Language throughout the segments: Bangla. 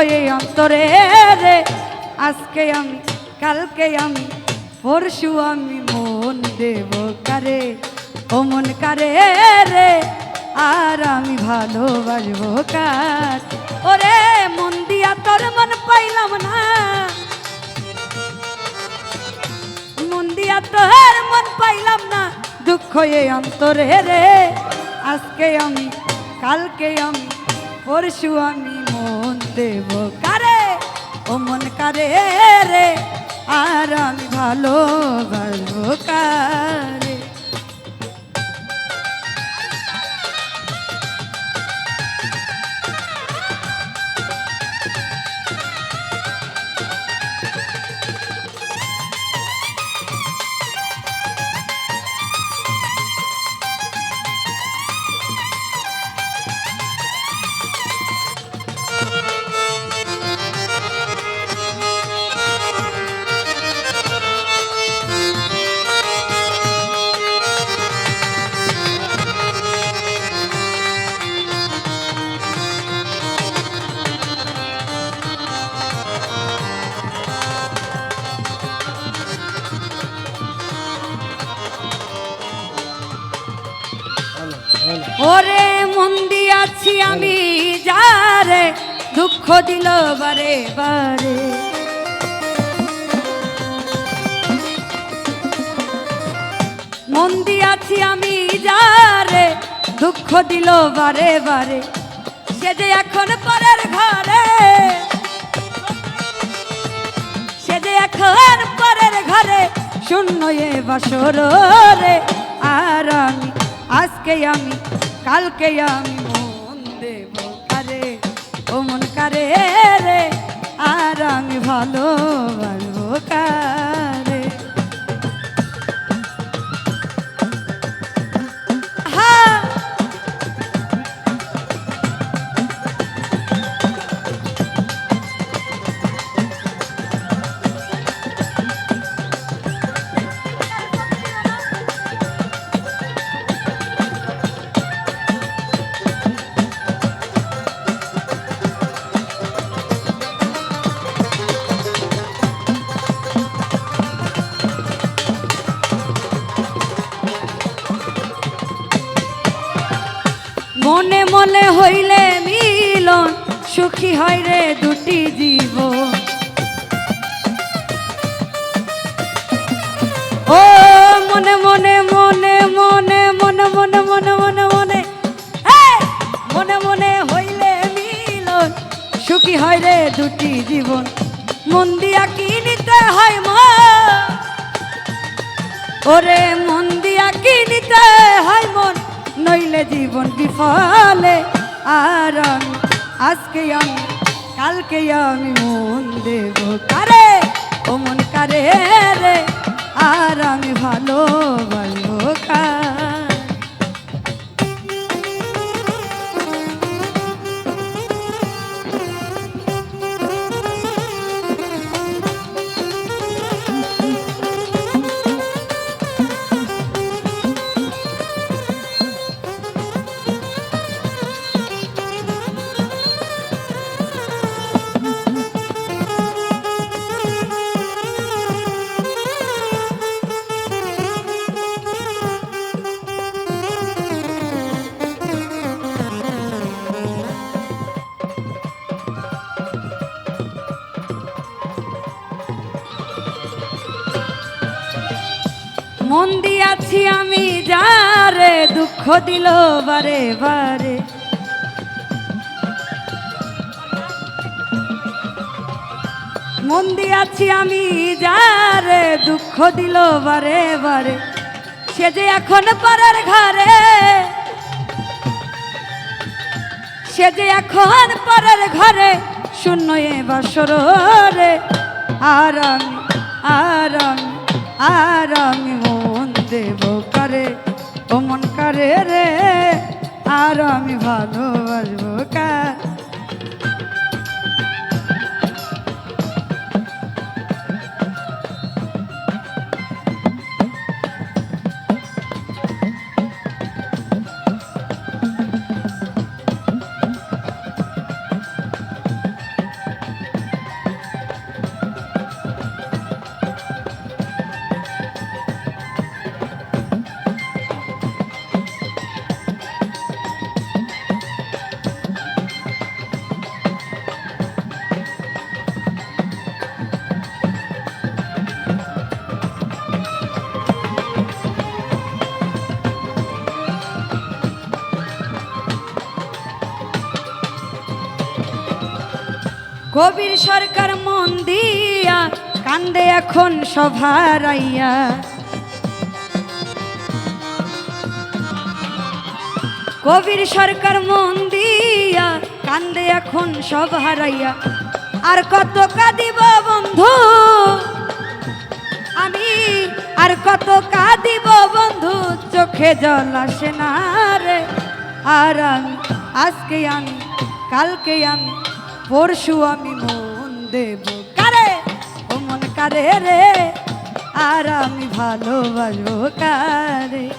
এই অন্তরে রে। আজকে আমি, কালকে আমি, পরশু আমি মন দেব কারে? ও মন কারে রে? আর আমি ভালোবাসবো কার? ওরে মন দিয়া তোর মন পাইলাম না। মন দিয়া তোর মন পাইলাম না। দুঃখ এই অন্তরে রে। আজকে আমি, কালকে আমি, পরশু আমি দেব কারে? ও মন কারে রে? আর আমি ভালো কারে? আমি যারে দুঃখ দিল বারে বারে। মন দিয়াছি আমি যারে দুঃখ দিল বারে বারে। সে যে এখন পরের ঘরে, সে যে এখন পরের ঘরে শূন্য এ বাসর রে। আর আমি আজকে আমি কালকে আমি দেব কারে? ও মন কারে রে? আর আমি ভালো ভালো কারে? মনে মনে হইলে মিলন সুখী হয় রে দুটি জীব ও মনে মনে মনে মনে মনে মনে মনে মনে মনে মনে মনে হইলে মিলন সুখী হয় রে দুটি জীবন। মন দিয়া কি নিতে হয় মা? ওরে মন দিয়া কি নিতে হয় মন? নইলে জীবন বিফলে। আর আমি আজকে আমি কালকে আমি মন দেব কারে? ও মন কারে রে? আর আমি ভালো ভালো কার? মন দিয়াছি আমি, যারে দুঃখ দিল বারে বারে। মন দিয়াছি আমি, যারে দুঃখ দিল বারে বারে। সে যে এখন পরের ঘরে, সে যে এখন পরের ঘরে শূন্য এ বাসর আর আর আর আমি মন দেব কারে? ও মন করে রে? আর আমি ভালোবাসবো কার কবির সরকার মন দিয়া কান্দে এখন সভারাইয়া কবির সরকার মন দিয়া কান্দে এখন সব হারাইয়া আর কত কাঁদিব বন্ধু? আমি আর কত কাঁদিব বন্ধু? চোখে জল আসে না রে। আর আমি আজকে আমি কালকে আমি পরশু আমি মন দেব কারে? ও মন কারে রে? আর আমি ভালোবাসবো কারে?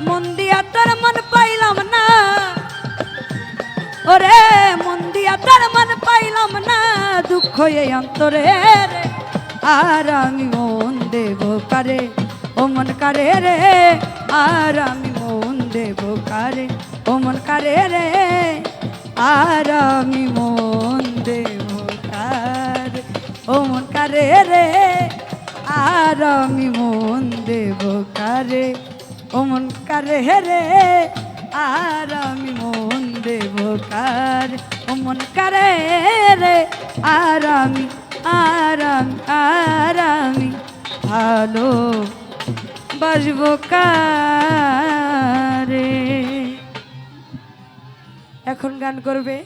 মন দিয়া তোর মন পাইলাম না। ওরে, মন দিয়া তোর মন পাইলাম না। দুঃখ এই অন্তরে রে। আর আমি মন দেব কারে? ও মন কারে রে? আর আমি মন দেব কারে? ও মন কারে রে? আর আমি মন দেব কারে? ও মন কারে রে? আর আমি মন দেব কারে? ও মন কারে রে? আর আমি মন দেব কার? ও মন কারে রে? আর আমি আর আমি আর আমি ভালো বাসবো কারে? এখন গান করবে।